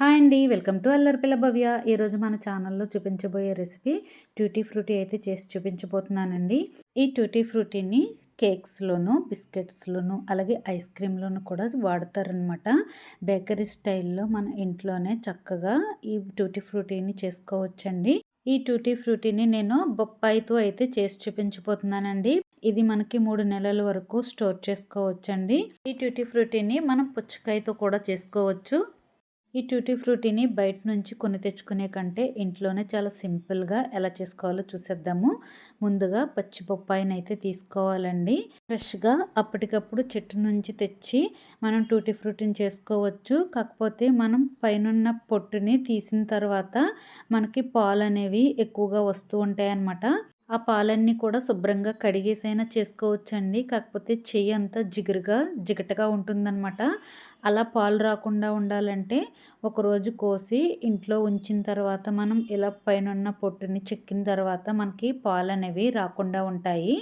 Hi అండి. Welcome to Allaripilla Bhavya. ఈరోజు మన ఛానల్లో చూపించబోయే రెసిపీ ట్యూటీ ఫ్రూటీ అయితే చేసి చూపించబోతున్నానండి. ఈ ట్యూటీ ఫ్రూటీని కేక్స్లోను బిస్కెట్స్లోను అలాగే ఐస్ క్రీమ్లోను కూడా వాడతారనమాట బేకరీ స్టైల్లో మన ఇంట్లోనే చక్కగా ఈ ట్యూటీ ఫ్రూటీని చేసుకోవచ్చండి. ఈ ట్యూటీ ఫ్రూటీని నేను బొప్పాయితో అయితే చేసి చూపించబోతున్నానండి. ఇది మనకి మూడు నెలల వరకు స్టోర్ చేసుకోవచ్చండి. ఈ ట్యూటీ ఫ్రూటీని మనం పుచ్చకాయతో కూడా చేసుకోవచ్చు. ఈ ట్యూటీ ఫ్రూటీని బయట నుంచి కొని తెచ్చుకునే కంటే ఇంట్లోనే చాలా సింపుల్గా ఎలా చేసుకోవాలో చూసేద్దాము. ముందుగా పచ్చి బొప్పాయిని అయితే తీసుకోవాలండి. ఫ్రెష్గా అప్పటికప్పుడు చెట్టు నుంచి తెచ్చి మనం ట్యూటీ ఫ్రూటీని చేసుకోవచ్చు. కాకపోతే మనం పైన పొట్టుని తీసిన తర్వాత మనకి పాలు అనేవి ఎక్కువగా వస్తూ ఉంటాయి అన్నమాట ఆ పాలన్నీ కూడా శుభ్రంగా కడిగేసైనా చేసుకోవచ్చండి. కాకపోతే చెయ్యి అంతా జిగురుగా జిగటగా ఉంటుందన్నమాట. అలా పాలు రాకుండా ఉండాలంటే ఒకరోజు కోసి ఇంట్లో ఉంచిన తర్వాత మనం ఇలా పైన పొట్టుని చెక్కిన తర్వాత మనకి పాలు అనేవి రాకుండా ఉంటాయి.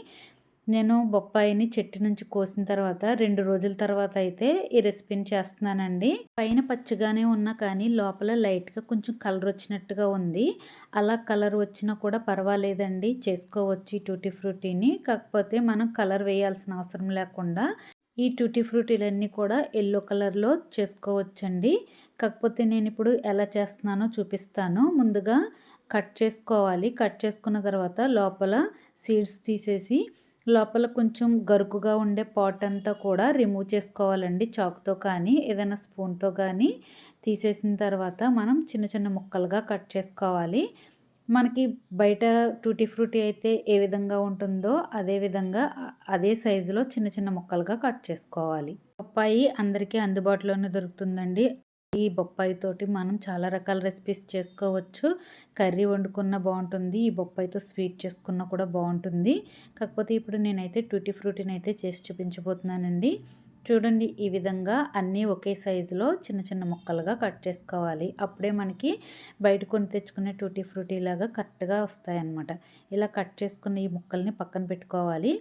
నేను బొప్పాయిని చెట్టు నుంచి కోసిన తర్వాత రెండు రోజుల తర్వాత అయితే ఈ రెసిపీని చేస్తున్నానండి. పైన పచ్చగానే ఉన్నా కానీ లోపల లైట్గా కొంచెం కలర్ వచ్చినట్టుగా ఉంది. అలా కలర్ వచ్చినా కూడా పర్వాలేదండి. చేసుకోవచ్చు ఈ టూటీ ఫ్రూటీని. కాకపోతే మనం కలర్ వేయాల్సిన అవసరం లేకుండా ఈ టూటీ ఫ్రూటీలన్నీ కూడా ఎల్లో కలర్లో చేసుకోవచ్చండి. కాకపోతే నేను ఇప్పుడు ఎలా చేస్తున్నానో చూపిస్తాను. ముందుగా కట్ చేసుకోవాలి. కట్ చేసుకున్న తర్వాత లోపల సీడ్స్ తీసేసి లోపల కొంచెం గరుకుగా ఉండే పాట్ అంతా కూడా రిమూవ్ చేసుకోవాలండి. చాక్తో కానీ ఏదైనా స్పూన్తో కానీ తీసేసిన తర్వాత మనం చిన్న చిన్న ముక్కలుగా కట్ చేసుకోవాలి. మనకి బయట టూటీ ఫ్రూటీ అయితే ఏ విధంగా ఉంటుందో అదే విధంగా అదే సైజులో చిన్న చిన్న ముక్కలుగా కట్ చేసుకోవాలి. పప్పాయి అందరికీ అందుబాటులోనే దొరుకుతుందండి. ఈ బొప్పాయి తోటి మనం చాలా రకాల రెసిపీస్ చేసుకోవచ్చు. కర్రీ వండుకున్న బాగుంటుంది ఈ బొప్పాయితో స్వీట్ చేసుకున్న కూడా బాగుంటుంది. కాకపోతే ఇప్పుడు నేనైతే టూటీ ఫ్రూటీని అయితే చేసి చూపించబోతున్నానండి. చూడండి ఈ విధంగా అన్నీ ఒకే సైజులో చిన్న చిన్న ముక్కలుగా కట్ చేసుకోవాలి. అప్పుడే మనకి బయట కొని తెచ్చుకునే టూటీ ఫ్రూటీ లాగా కరెక్ట్గా వస్తాయన్నమాట. ఇలా కట్ చేసుకున్న ఈ ముక్కల్ని పక్కన పెట్టుకోవాలి.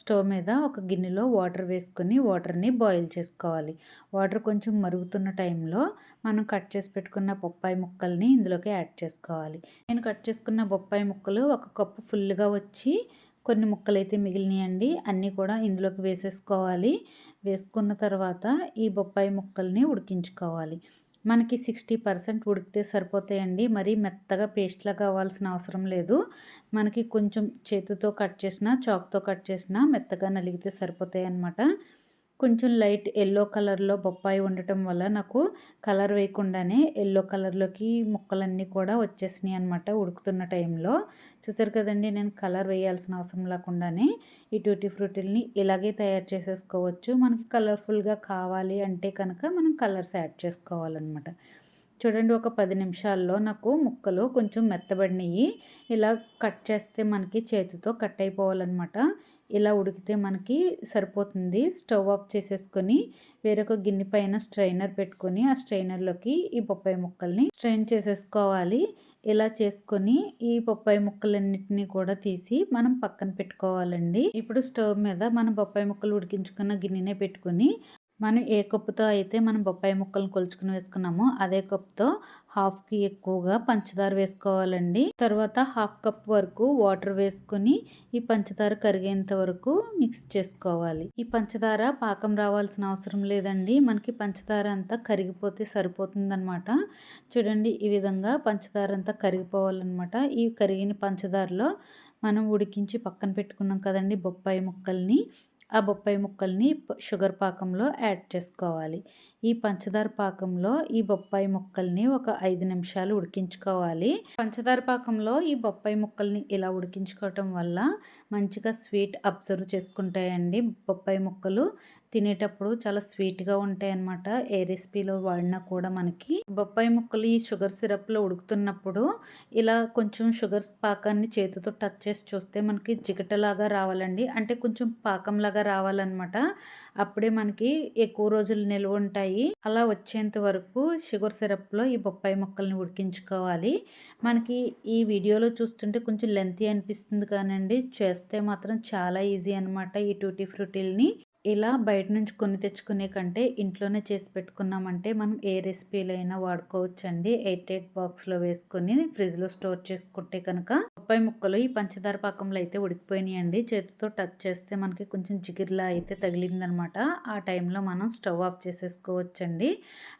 స్టవ్ మీద ఒక గిన్నెలో వాటర్ వేసుకొని వాటర్ని బాయిల్ చేసుకోవాలి. వాటర్ కొంచెం మరుగుతున్న టైంలో మనం కట్ చేసి పెట్టుకున్న బొప్పాయి ముక్కల్ని ఇందులోకి యాడ్ చేసుకోవాలి. నేను కట్ చేసుకున్న బొప్పాయి ముక్కలు ఒక కప్పు ఫుల్గా వచ్చి కొన్ని ముక్కలు అయితే మిగిలినాయండి అన్నీ కూడా ఇందులోకి వేసేసుకోవాలి. వేసుకున్న తర్వాత ఈ బొప్పాయి ముక్కల్ని ఉడికించుకోవాలి. మనకి సిక్స్టీ పర్సెంట్ ఉడికితే సరిపోతాయండి. మరీ మెత్తగా పేస్ట్లా కావాల్సిన అవసరం లేదు. మనకి కొంచెం చేతితో కట్ చేసినా చాక్తో కట్ చేసినా మెత్తగా నలిగితే సరిపోతాయి అన్నమాట కొంచెం లైట్ ఎల్లో కలర్లో బొప్పాయి ఉండటం వల్ల నాకు కలర్ వేయకుండానే ఎల్లో కలర్లోకి ముక్కలన్నీ కూడా వచ్చేసినాయి అనమాట ఉడుకుతున్న టైంలో. చూసారు కదండి నేను కలర్ వేయాల్సిన అవసరం లేకుండానే ఈ ట్యూటీ ఫ్రూటీల్ని ఇలాగే తయారు చేసేసుకోవచ్చు. మనకి కలర్ఫుల్గా కావాలి అంటే కనుక మనం కలర్స్ యాడ్ చేసుకోవాలన్నమాట. చూడండి ఒక పది నిమిషాల్లో నాకు ముక్కలు కొంచెం మెత్తబడినవి ఇలా కట్ చేస్తే మనకి చేతితో కట్ అయిపోవాలన్నమాట. ఇలా ఉడికితే మనకి సరిపోతుంది. స్టవ్ ఆఫ్ చేసేసుకొని వేరొక గిన్నె పైన స్ట్రైనర్ పెట్టుకొని ఆ స్ట్రైనర్లోకి ఈ బొప్పాయి ముక్కల్ని స్ట్రైన్ చేసేసుకోవాలి. ఇలా చేసుకొని ఈ బొప్పాయి ముక్కలన్నిటినీ కూడా తీసి మనం పక్కన పెట్టుకోవాలండి. ఇప్పుడు స్టవ్ మీద మనం బొప్పాయి ముక్కలు ఉడికించుకున్న గిన్నెనే పెట్టుకొని మనం ఏ కప్పుతో అయితే మనం బొప్పాయి ముక్కలను కొలుచుకుని వేసుకున్నామో అదే కప్తో హాఫ్కి ఎక్కువగా పంచదార వేసుకోవాలండి. తర్వాత హాఫ్ కప్ వరకు వాటర్ వేసుకుని ఈ పంచదార కరిగేంత వరకు మిక్స్ చేసుకోవాలి. ఈ పంచదార పాకం రావాల్సిన అవసరం లేదండి. మనకి పంచదార అంతా కరిగిపోతే సరిపోతుందనమాట చూడండి ఈ విధంగా పంచదార అంతా కరిగిపోవాలన్నమాట. ఈ కరిగిన పంచదారలో మనం ఉడికించి పక్కన పెట్టుకున్నాం కదండి బొప్పాయి ముక్కల్ని. ఆ బొప్పాయి ముక్కల్ని షుగర్ పాకంలో యాడ్ చేసుకోవాలి. ఈ పంచదార పాకంలో ఈ బొప్పాయి ముక్కల్ని ఒక ఐదు నిమిషాలు ఉడికించుకోవాలి. పంచదార పాకంలో ఈ బొప్పాయి ముక్కల్ని ఇలా ఉడికించుకోవటం వల్ల మంచిగా స్వీట్ అబ్జర్వ్ చేసుకుంటాయండి. బొప్పాయి ముక్కలు తినేటప్పుడు చాలా స్వీట్గా ఉంటాయి అన్నమాట ఏ రెసిపీలో వాడినా కూడా మనకి. బొప్పాయి ముక్కలు ఈ షుగర్ సిరప్లో ఉడుకుతున్నప్పుడు ఇలా కొంచెం షుగర్ పాకాన్ని చేతితో టచ్ చేసి చూస్తే మనకి జిగటలాగా రావాలండి. అంటే కొంచెం పాకంలాగా రావాలన్నమాట. అప్పుడే మనకి ఎక్కువ రోజులు నిల్వ ఉంటాయి అలా వచ్చేంత వరకు షుగర్ సిరప్లో ఈ బొప్పాయి ముక్కల్ని ఉడికించుకోవాలి. మనకి ఈ వీడియోలో చూస్తుంటే కొంచెం లెంతీ అనిపిస్తుంది కానండి. చేస్తే మాత్రం చాలా ఈజీ అనమాట ఈ టూటీ ఫ్రూటీల్ని. ఇలా బయట నుంచి కొని తెచ్చుకునే కంటే ఇంట్లోనే చేసి పెట్టుకున్నామంటే మనం ఏ రెసిపీలైనా వాడుకోవచ్చండి. ఎయిట్ ఎయిట్ బాక్స్లో వేసుకొని ఫ్రిడ్జ్లో స్టోర్ చేసుకుంటే కనుక బొప్పాయి ముక్కలు ఈ పంచదార పాకంలో అయితే ఉడికిపోయినాయండి. చేతితో టచ్ చేస్తే మనకి కొంచెం జిగిరిలా అయితే తగిలిందనమాట. ఆ టైంలో మనం స్టవ్ ఆఫ్ చేసేసుకోవచ్చండి.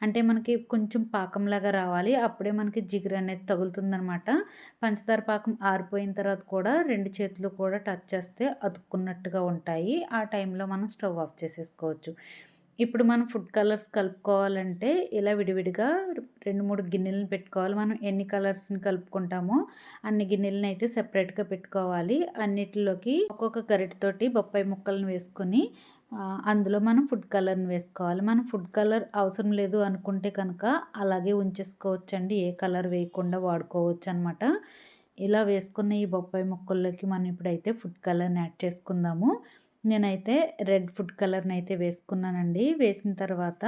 అంటే మనకి కొంచెం పాకంలాగా రావాలి. అప్పుడే మనకి జిగిరి అనేది తగులుతుందనమాట. పంచదార పాకం ఆరిపోయిన తర్వాత కూడా రెండు చేతులు కూడా టచ్ చేస్తే అతుక్కున్నట్టుగా ఉంటాయి. ఆ టైంలో మనం స్టవ్ స్టవ్ ఆఫ్ చేసేసుకోవచ్చు. ఇప్పుడు మనం ఫుడ్ కలర్స్ కలుపుకోవాలంటే ఇలా విడివిడిగా రెండు మూడు గిన్నెలను పెట్టుకోవాలి. మనం ఎన్ని కలర్స్ని కలుపుకుంటామో అన్ని గిన్నెలను అయితే సెపరేట్గా పెట్టుకోవాలి. అన్నిటిలోకి ఒక్కొక్క గరిటతోటి బొప్పాయి ముక్కలను వేసుకొని అందులో మనం ఫుడ్ కలర్ని వేసుకోవాలి. మనం ఫుడ్ కలర్ అవసరం లేదు అనుకుంటే కనుక అలాగే ఉంచేసుకోవచ్చండి. ఏ కలర్ వేయకుండా వాడుకోవచ్చు అనమాట ఇలా వేసుకున్న ఈ బొప్పాయి ముక్కల్లోకి మనం ఇప్పుడైతే ఫుడ్ కలర్ని యాడ్ చేసుకుందాము. నేనైతే రెడ్ ఫుడ్ కలర్ని అయితే వేసుకున్నానండి. వేసిన తర్వాత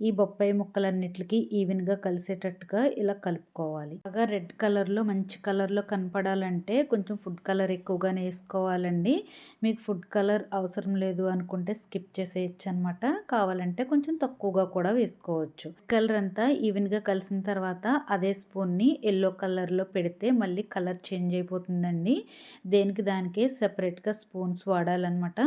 ఈ బొప్పాయి ముక్కలన్నిటికి ఈవెన్గా కలిసేటట్టుగా ఇలా కలుపుకోవాలి. బాగా రెడ్ కలర్లో మంచి కలర్లో కనపడాలంటే కొంచెం ఫుడ్ కలర్ ఎక్కువగానే వేసుకోవాలండి. మీకు ఫుడ్ కలర్ అవసరం లేదు అనుకుంటే స్కిప్ చేసేయచ్చు అనమాట కావాలంటే కొంచెం తక్కువగా కూడా వేసుకోవచ్చు. కలర్ అంతా ఈవెన్గా కలిసిన తర్వాత అదే స్పూన్ని ఎల్లో కలర్లో పెడితే మళ్ళీ కలర్ చేంజ్ అయిపోతుందండి. దేనికి దానికే సపరేట్గా స్పూన్స్ వాడాలన్నమాట.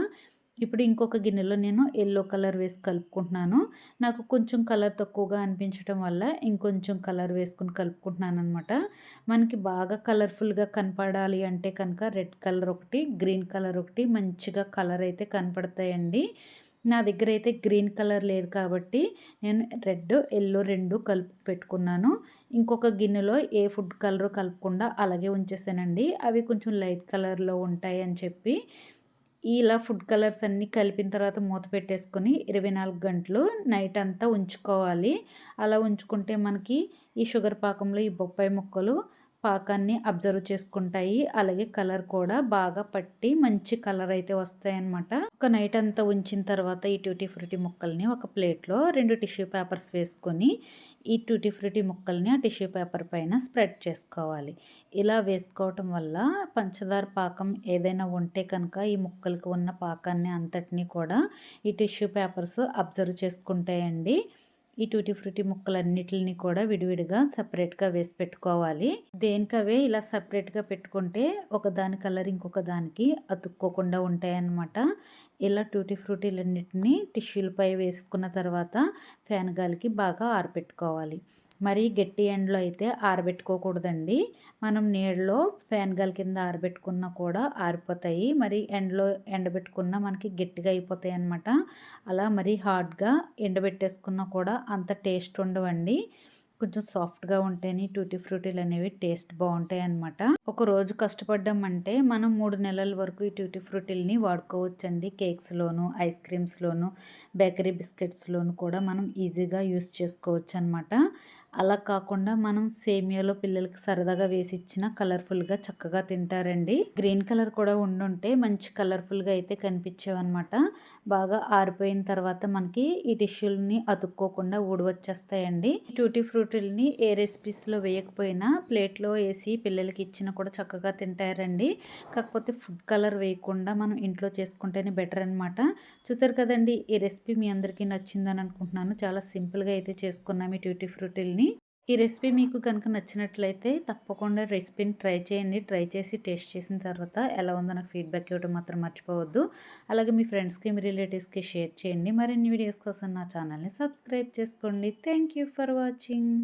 ఇప్పుడు ఇంకొక గిన్నెలో నేను ఎల్లో కలర్ వేసి కలుపుకుంటున్నాను. నాకు కొంచెం కలర్ తక్కువగా అనిపించడం వల్ల ఇంకొంచెం కలర్ వేసుకుని కలుపుకుంటున్నాను అనమాట మనకి బాగా కలర్ఫుల్గా కనపడాలి అంటే కనుక రెడ్ కలర్ ఒకటి గ్రీన్ కలర్ ఒకటి మంచిగా కలర్ అయితే కనపడతాయండి. నా దగ్గర అయితే గ్రీన్ కలర్ లేదు కాబట్టి నేను రెడ్ ఎల్లో రెండు కలుపు పెట్టుకున్నాను. ఇంకొక గిన్నెలో ఏ ఫుడ్ కలర్ కలపకుండా అలాగే ఉంచేసానండి. అవి కొంచెం లైట్ కలర్లో ఉంటాయి అని చెప్పి ఇలా ఫుడ్ కలర్స్ అన్నీ కలిపిన తర్వాత మూత పెట్టేసుకొని ఇరవై నాలుగు గంటలు నైట్ అంతా ఉంచుకోవాలి. అలా ఉంచుకుంటే మనకి ఈ షుగర్ పాకంలో ఈ బొప్పాయి ముక్కలు పాకాన్ని అబ్జర్వ్ చేసుకుంటాయి. అలాగే కలర్ కూడా బాగా పట్టి మంచి కలర్ అయితే వస్తాయి అన్నమాట ఒక నైట్ అంతా ఉంచిన తర్వాత ఈ ట్యూటీ ఫ్రూటీ ముక్కల్ని ఒక ప్లేట్లో రెండు టిష్యూ పేపర్స్ వేసుకొని ఈ ట్యూటీ ఫ్రూటీ ముక్కల్ని ఆ టిష్యూ పేపర్ పైన స్ప్రెడ్ చేసుకోవాలి. ఇలా వేసుకోవటం వల్ల పంచదార పాకం ఏదైనా ఉంటే కనుక ఈ ముక్కలకు ఉన్న పాకాన్ని అంతటినీ కూడా ఈ టిష్యూ పేపర్స్ అబ్జర్వ్ చేసుకుంటాయండి. ఈ టూటీ ఫ్రూటీ ముక్కలన్నిటిని కూడా విడివిడిగా సపరేట్గా వేసి పెట్టుకోవాలి. దేనికవే ఇలా సపరేట్గా పెట్టుకుంటే ఒక దాని కలర్ ఇంకొక దానికి అతుక్కోకుండా ఉంటాయన్నమాట. ఇలా టూటీ ఫ్రూటీలన్నిటిని టిష్యూలపై వేసుకున్న తర్వాత ఫ్యాన్ గాలికి బాగా ఆరపెట్టుకోవాలి. మరీ గట్టి ఎండలో అయితే ఆరబెట్టుకోకూడదండి. మనం నీళ్ళలో ఫ్యాన్ గాలి కింద ఆరబెట్టుకున్నా కూడా ఆరిపోతాయి. మరి ఎండలో ఎండబెట్టుకున్నా మనకి గట్టిగా అయిపోతాయి అనమాట అలా మరీ హార్డ్గా ఎండబెట్టేసుకున్నా కూడా అంత టేస్ట్ ఉండవండి. కొంచెం సాఫ్ట్గా ఉంటేనే టూటీ ఫ్రూటీలు అనేవి టేస్ట్ బాగుంటాయి అనమాట ఒక రోజు కష్టపడ్డామంటే మనం మూడు నెలల వరకు ఈ ట్యూటీ ఫ్రూటీల్ని వాడుకోవచ్చండి. కేక్స్లోను ఐస్ క్రీమ్స్లోను బేకరీ బిస్కెట్స్లోను కూడా మనం ఈజీగా యూస్ చేసుకోవచ్చు అనమాట అలా కాకుండా మనం సేమియాలో పిల్లలకి సరదాగా వేసి ఇచ్చిన కలర్ఫుల్గా చక్కగా తింటారండి. గ్రీన్ కలర్ కూడా ఉండుంటే మంచి కలర్ఫుల్గా అయితే కనిపించేవన్నమాట. బాగా ఆరిపోయిన తర్వాత మనకి ఈ టిష్యూలని అతుక్కోకుండా ఊడవచ్చేస్తాయండి. ట్యూటీ ఫ్రూటీలని ఏ రెసిపీస్లో వేయకపోయినా ప్లేట్లో వేసి పిల్లలకి ఇచ్చిన కూడా చక్కగా తింటారండి. కాకపోతే ఫుడ్ కలర్ వేయకుండా మనం ఇంట్లో చేసుకుంటేనే బెటర్ అనమాట చూసారు కదండి ఈ రెసిపీ మీ అందరికీ నచ్చిందని అనుకుంటున్నాను చాలా సింపుల్గా అయితే చేసుకున్నాం ఈ ట్యూటీ ఫ్రూటీల్ని. ఈ రెసిపీ మీకు కనుక నచ్చినట్లయితే తప్పకుండా రెసిపీని ట్రై చేయండి. ట్రై చేసి టేస్ట్ చేసిన తర్వాత ఎలా ఉందో నాకు ఫీడ్బ్యాక్ ఇవ్వడం మాత్రం మర్చిపోవద్దు. అలాగే మీ ఫ్రెండ్స్కి మీ రిలేటివ్స్కి షేర్ చేయండి. మరిన్ని వీడియోస్ కోసం నా ఛానల్ని సబ్స్క్రైబ్ చేసుకోండి. Thank you for watching.